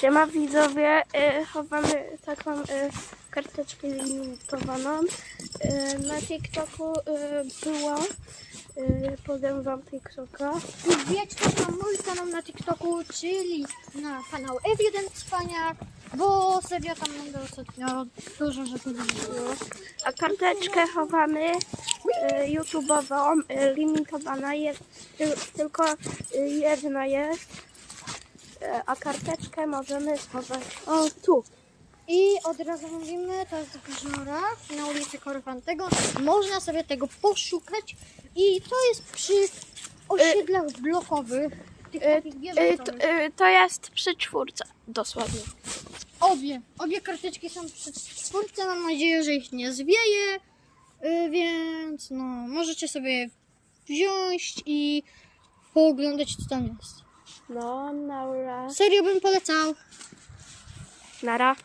Siema widzowie, y, chowamy taką y, karteczkę limitowaną. Y, na TikToku y, była, y, podam wam TikToka. Wbijać też na mój kanał na TikToku, czyli na kanał Evident Cwaniak, bo serio tam będę ostatnio dużo rzeczy zrobiło. A karteczkę chowamy y, YouTube'ową, y, limitowana jest, ty, tylko y, jedna jest. Y, a karteczkę możemy schować o tu. I od razu mówimy, to jest Grzora na ulicy Korfantego. Można sobie tego poszukać i to jest przy osiedlach blokowych. Tych Y, takich y, wieżowych. to, y, to jest przy czwórce, dosłownie. Obie, obie karteczki są przy czwórce, mam nadzieję, że ich nie zwieje, y, więc no, możecie sobie wziąć i pooglądać co tam jest. No, Naura. Serio bym polecał. Nara.